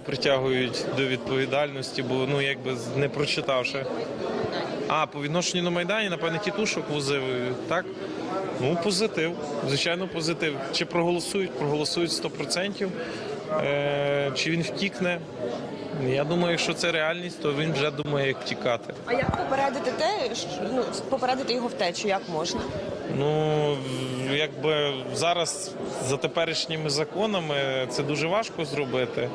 Притягують до відповідальності, бо ну якби не прочитавши. А по відношенню до Майдані, напевне, тітушок возив, так? Ну, позитив. Звичайно, позитив. Чи проголосують? Проголосують 100%. Е, чи він втікне? Я думаю, якщо це реальність, то він вже думає, як втікати. А як попередити те, що ну попередити його втечу, як можна? Ну якби зараз за теперішніми законами це дуже важко зробити.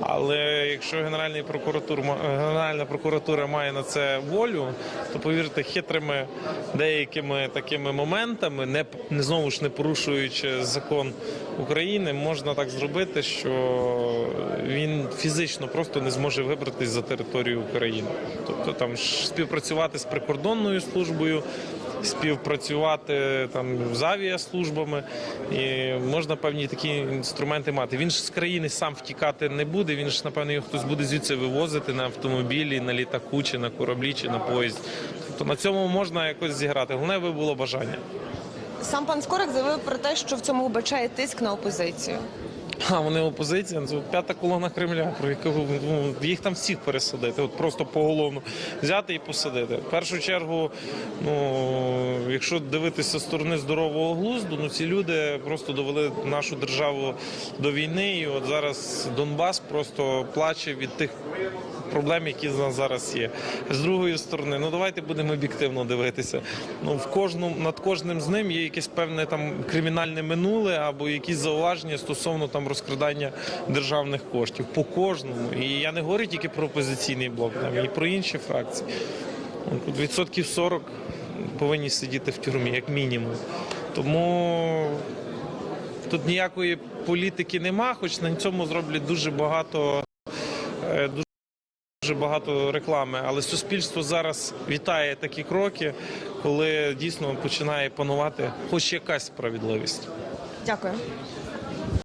Але якщо Генеральний прокуратур Генеральна прокуратура має на це волю, то повірте, хитрими деякими такими моментами, не, не знову ж не порушуючи закон України, можна так зробити, що він фізично просто не зможе вибратись за територію України. Тобто там співпрацювати з прикордонною службою співпрацювати там з авіаслужбами, і можна певні такі інструменти мати. Він ж з країни сам втікати не буде. Він ж напевно його хтось буде звідси вивозити на автомобілі, на літаку, чи на кораблі, чи на поїзді. Тобто на цьому можна якось зіграти. Головне би було бажання. Сам пан Скорик заявив про те, що в цьому вбачає тиск на опозицію. А вони опозиція, це п'ята колона Кремля, про яку ну, їх там всіх пересадити, от просто поголовно взяти і посадити. В першу чергу, ну якщо дивитися з сторони здорового глузду, ну ці люди просто довели нашу державу до війни, і от зараз Донбас просто плаче від тих. Проблем, які в нас зараз є, з другої сторони, ну давайте будемо об'єктивно дивитися. Ну в кожному над кожним з ним є якесь певне там кримінальне минуле або якісь зауваження стосовно там розкрадання державних коштів по кожному. І я не говорю тільки про опозиційний блок, там і про інші фракції. Відсотків 40 повинні сидіти в тюрмі, як мінімум. Тому тут ніякої політики нема, хоч на цьому зроблять дуже багато. е, дуже Дуже багато реклами, але суспільство зараз вітає такі кроки, коли дійсно починає панувати хоч якась справедливість. Дякую.